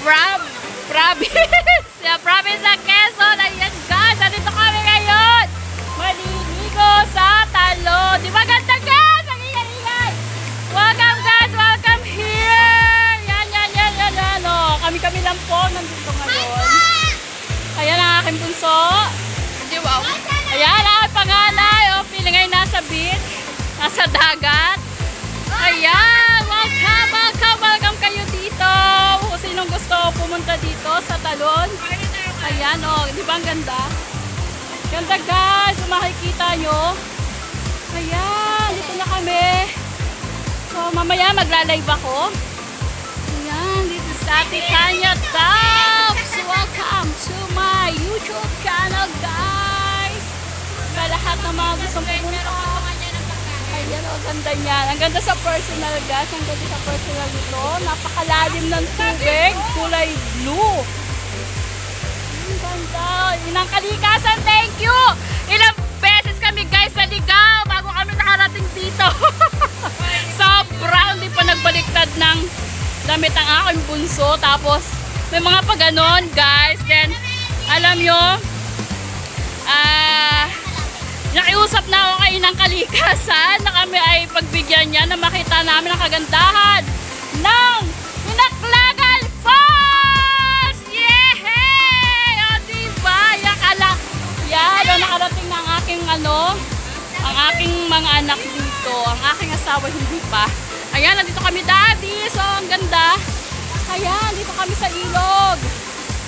Prob province. Sa province ng Quezon. Ayan guys, nandito kami ngayon. Maliligo sa talo. Di ba ganda guys? Ang ingay-ingay. Welcome guys, welcome here. Yan, yan, yan, yan, yan. Kami-kami lang po nandito ngayon. Ayan ang aking punso. Di ba? Ayan ang pangalay. O, oh, feeling ay nasa beach. Nasa dagat. Ayan. Ayan, oh. Di ba ang ganda? Ganda guys. Kung makikita nyo. Ayan, dito na kami. So, mamaya magla-live ako. Ayan, dito sa Ate Tanya Talks. Welcome to my YouTube channel, guys. Sa lahat ng mga gustong pumunta. Ayan, ang ganda niyan. Ang ganda sa personal, guys. Ang ganda sa personal nito. Napakalalim ng tubig. Kulay blue. Ganda. Inang kalikasan, thank you! Ilang beses kami guys sa ligaw bago kami nakarating dito. Sobra, hindi pa nagbaliktad ng damit ang aking bunso. Tapos, may mga pa ganon, guys. Then, alam nyo, ah, nakiusap na ako kayo ng kalikasan na kami ay pagbigyan niya na makita namin ang kagandahan ang aking mga anak dito. Ang aking asawa hindi pa. Ayan, nandito kami daddy. So, ang ganda. Ayan, dito kami sa ilog.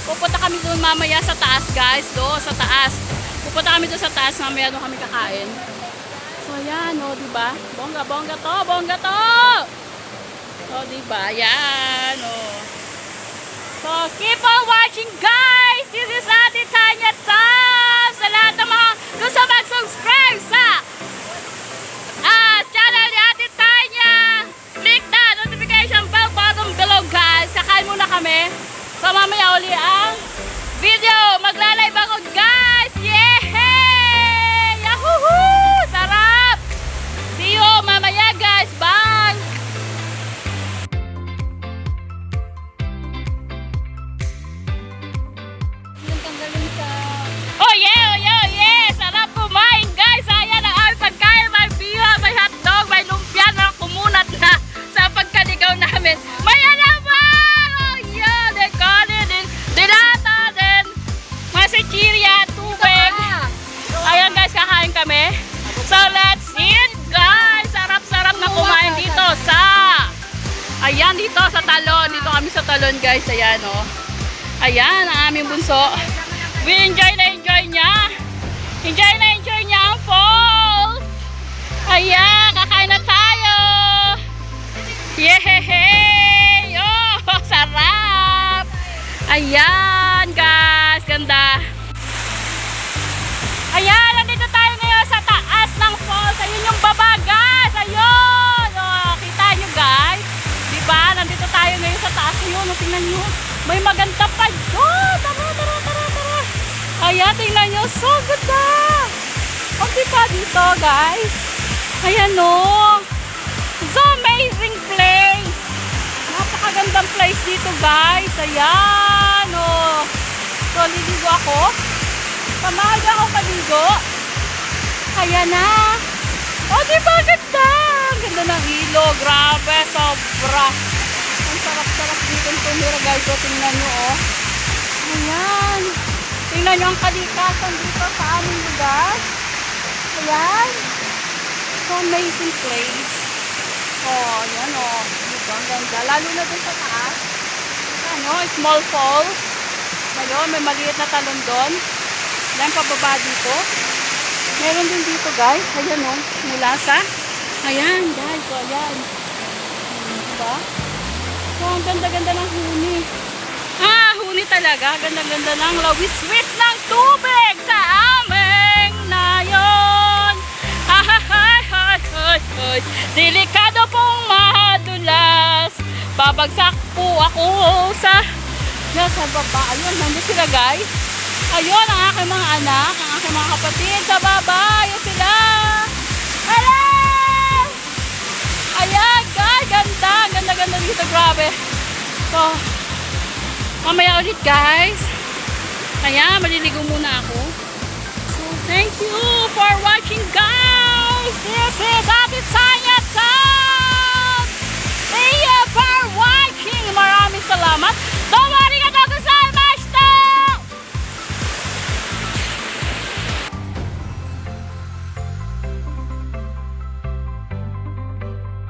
Pupunta kami doon mamaya sa taas, guys. Doon, sa taas. Pupunta kami doon sa taas. Mamaya doon kami kakain. So, ayan, o, diba? Bongga, bongga to, bongga to! O, diba? Ayan, o. So, keep on watching, guys! This is Ate Tanya Tom! Lahat ng mga gusto mag-subscribe sa Ayan, dito sa talon. Dito kami sa talon guys. Ayan oh. Ayan ang aming bunso. We enjoy na enjoy niya. Enjoy na enjoy niya ang falls. Ayan, kakain na tayo. Yehey! Oh, sarap! Ayan, nyo. May maganda pa doon. Tara, tara, tara, tara. Ayan, tingnan nyo. So ganda. O, diba dito, guys? Ayan, oh. It's amazing place. Napakagandang place dito, guys. Ayan, oh. So, liligo ako. Niyo ako maligo. Ayan na. O, di ba ganda? Ganda ng ilo. Grabe, sobra. Dito tumira, guys. O, tingnan nyo, oh. Ayan. Tingnan nyo ang kalikasan dito sa aming lugar. Ayan. So, amazing place. Oh, ayan, oh. Diba, ang ganda. Lalo na dun sa taas. Ano, small falls. Ngayon, may maliit na talon doon. Then, pababa dito. Meron din dito, guys. Ayan, oh. Mula sa... Ayan, guys. So, ayan. Hmm, Diba? So, ang ganda-ganda ng huni. Ah, huni talaga. Ganda-ganda ng lawis-wis ng tubig sa aming nayon. Hay, hay, hay, hay, hay. Delikado pong madulas. Babagsak po ako sa... Yan, sa baba. Ayun, nandun sila, guys. Ayun, ang aking mga anak, ang aking mga kapatid sa baba. Ayun sila. Mamaya ulit, guys. Kaya, maliligo muna ako.